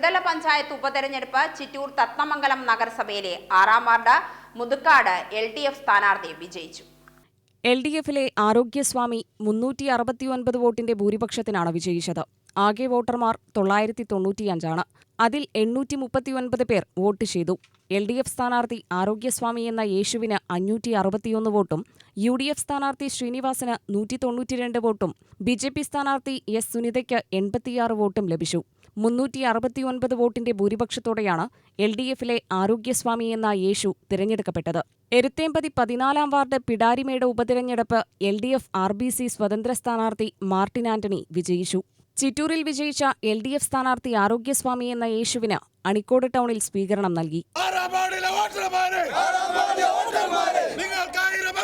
ത്രിതല പഞ്ചായത്ത് ഉപതെരഞ്ഞെടുപ്പ് ചിറ്റൂർ തത്തമംഗലം നഗരസഭയിലെ ആറാം ward Muthukkad L D F സ്ഥാനാർത്ഥി വിജയിച്ചു. എൽ ഡി എഫിലെ ആരോഗ്യസ്വാമി മുന്നൂറ്റി അറുപത്തിയൊൻപത് വോട്ടിന്റെ ഭൂരിപക്ഷത്തിനാണ് വിജയിച്ചത്. ആകെ വോട്ടർമാർ തൊള്ളായിരത്തി തൊണ്ണൂറ്റിയഞ്ചാണ് അതിൽ എണ്ണൂറ്റി മുപ്പത്തിയൊൻപത് പേർ വോട്ട് ചെയ്തു. എൽ ഡി എഫ് സ്ഥാനാർത്ഥി ആരോഗ്യസ്വാമി എന്ന യേശുവിന് അഞ്ഞൂറ്റി അറുപത്തിയൊന്ന് വോട്ടും യു ഡി എഫ് സ്ഥാനാർത്ഥി ശ്രീനിവാസന് നൂറ്റി തൊണ്ണൂറ്റിരണ്ട് വോട്ടും ബി ജെ പി സ്ഥാനാർത്ഥി എസ് സുനിതയ്ക്ക് എൺപത്തിയാറ് വോട്ടും ലഭിച്ചു. മുന്നൂറ്റി അറുപത്തിയൊൻപത് വോട്ടിന്റെ ഭൂരിപക്ഷത്തോടെയാണ് എൽ ഡി എഫിലെ ആരോഗ്യസ്വാമി എന്ന യേശു തിരഞ്ഞെടുക്കപ്പെട്ടത്. എരുത്തേമ്പതി പതിനാലാം വാർഡ് പിടാരിമേട് ഉപതിരഞ്ഞെടുപ്പ് L D F R B C സ്വതന്ത്ര സ്ഥാനാർത്ഥി മാർട്ടിൻ ആന്റണി വിജയിച്ചു. ചിറ്റൂരിൽ വിജയിച്ച എൽ ഡി എഫ് സ്ഥാനാർത്ഥി ആരോഗ്യസ്വാമി എന്ന യേശുവിന് അണിക്കോട് ടൗണിൽ സ്വീകരണം നൽകി. നിങ്ങൾക്കായിരം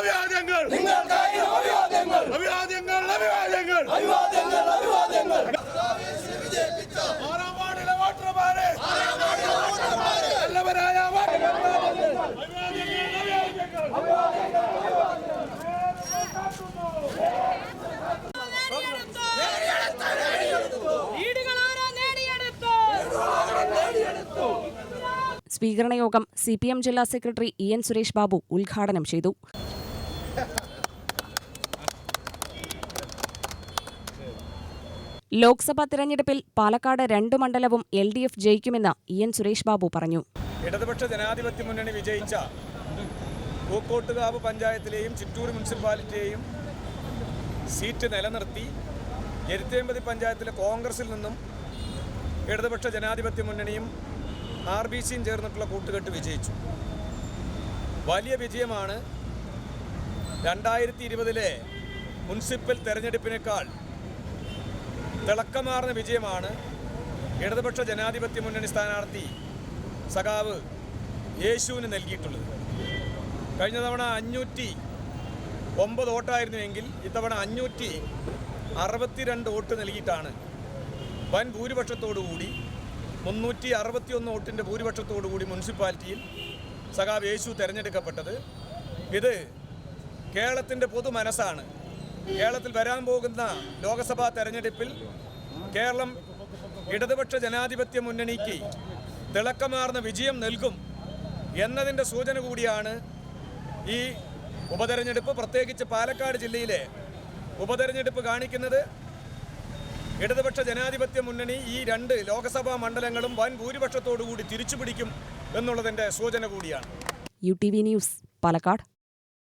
സ്വീകരണയോഗം സി പി എം ജില്ലാ secretary E N Suresh Babu ഉദ്ഘാടനം ചെയ്തു. ലോക്സഭാ തെരഞ്ഞെടുപ്പിൽ പാലക്കാട് രണ്ട് മണ്ഡലവും എൽ ഡി എഫ് ജയിക്കുമെന്ന് ഇ എൻ സുരേഷ് ബാബു പറഞ്ഞു. ഇടതുപക്ഷ ജനാധിപത്യ മുന്നണി വിജയിച്ച പൂക്കോട്ടുകാവ് പഞ്ചായത്തിലെയും ചിറ്റൂർ മുനിസിപ്പാലിറ്റിയെയും സീറ്റ് നിലനിർത്തി എരുത്തേമ്പതി പഞ്ചായത്തിലെ കോൺഗ്രസിൽ നിന്നും ഇടതുപക്ഷ ജനാധിപത്യ മുന്നണിയും ആർ ബി സിയും ചേർന്നിട്ടുള്ള കൂട്ടുകെട്ട് വിജയിച്ചു. വലിയ വിജയമാണ് രണ്ടായിരത്തി ഇരുപതിലെ മുനിസിപ്പൽ തെരഞ്ഞെടുപ്പിനേക്കാൾ തിളക്കമാർന്ന വിജയമാണ് ഇടതുപക്ഷ ജനാധിപത്യ മുന്നണി സ്ഥാനാർത്ഥി സഖാവ് യേശുവിന് നൽകിയിട്ടുള്ളത്. കഴിഞ്ഞ തവണ അഞ്ഞൂറ്റി ഒമ്പത് വോട്ടായിരുന്നുവെങ്കിൽ ഇത്തവണ അഞ്ഞൂറ്റി അറുപത്തിരണ്ട് വോട്ട് നൽകിയിട്ടാണ് വൻ ഭൂരിപക്ഷത്തോടുകൂടി മുന്നൂറ്റി അറുപത്തിയൊന്ന് വോട്ടിന്റെ ഭൂരിപക്ഷത്തോടുകൂടി മുനിസിപ്പാലിറ്റിയിൽ സഖാവ് യേശു തിരഞ്ഞെടുക്കപ്പെട്ടത്. ഇത് കേരളത്തിന്റെ പൊതു മനസ്സാണ്. കേരളത്തിൽ വരാൻ പോകുന്ന ലോക്സഭാ തെരഞ്ഞെടുപ്പിൽ കേരളം ഇടതുപക്ഷ ജനാധിപത്യ മുന്നണിക്ക് തിളക്കമാർന്ന വിജയം നൽകും എന്നതിന്റെ സൂചന കൂടിയാണ് ഈ ഉപതെരഞ്ഞെടുപ്പ്. പ്രത്യേകിച്ച് പാലക്കാട് ജില്ലയിലെ ഉപതെരഞ്ഞെടുപ്പ് കാണിക്കുന്നത്. ഇടതുപക്ഷ ജനാധിപത്യ മുന്നണി ഈ രണ്ട് ലോക്സഭാ മണ്ഡലങ്ങളും വൻ ഭൂരിപക്ഷത്തോടുകൂടി തിരിച്ചുപിടിക്കും എന്നുള്ളതിന്റെ സൂചന കൂടിയാണ്. U T V news Palakkad.